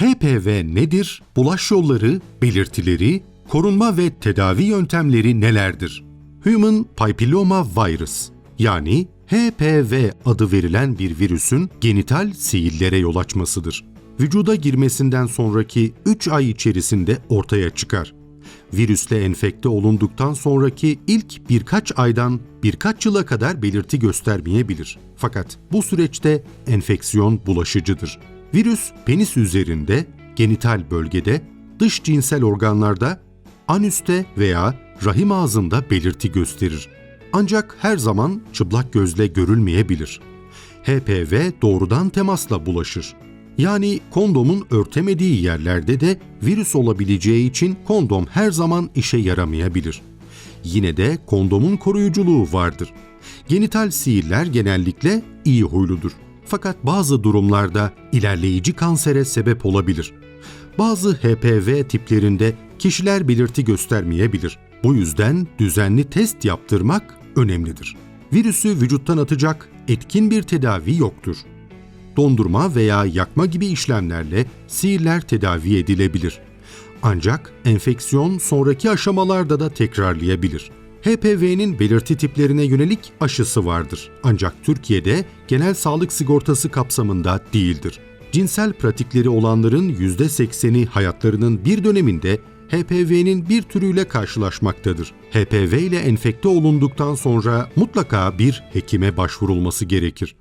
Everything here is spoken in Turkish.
HPV nedir? Bulaş yolları, belirtileri, korunma ve tedavi yöntemleri nelerdir? Human Papilloma Virus yani HPV adı verilen bir virüsün genital sihirlere yol açmasıdır. Vücuda girmesinden sonraki 3 ay içerisinde ortaya çıkar. Virüsle enfekte olunduktan sonraki ilk birkaç aydan birkaç yıla kadar belirti göstermeyebilir. Fakat bu süreçte enfeksiyon bulaşıcıdır. Virüs penis üzerinde, genital bölgede, dış cinsel organlarda, anüste veya rahim ağzında belirti gösterir. Ancak her zaman çıplak gözle görülmeyebilir. HPV doğrudan temasla bulaşır. Yani kondomun örtemediği yerlerde de virüs olabileceği için kondom her zaman işe yaramayabilir. Yine de kondomun koruyuculuğu vardır. Genital sihirler genellikle iyi huyludur. Fakat bazı durumlarda ilerleyici kansere sebep olabilir. Bazı HPV tiplerinde kişiler belirti göstermeyebilir. Bu yüzden düzenli test yaptırmak önemlidir. Virüsü vücuttan atacak etkin bir tedavi yoktur. Dondurma veya yakma gibi işlemlerle sihirler tedavi edilebilir. Ancak enfeksiyon sonraki aşamalarda da tekrarlayabilir. HPV'nin belirti tiplerine yönelik aşısı vardır. Ancak Türkiye'de genel sağlık sigortası kapsamında değildir. Cinsel pratikleri olanların %80'i hayatlarının bir döneminde HPV'nin bir türüyle karşılaşmaktadır. HPV ile enfekte olunduktan sonra mutlaka bir hekime başvurulması gerekir.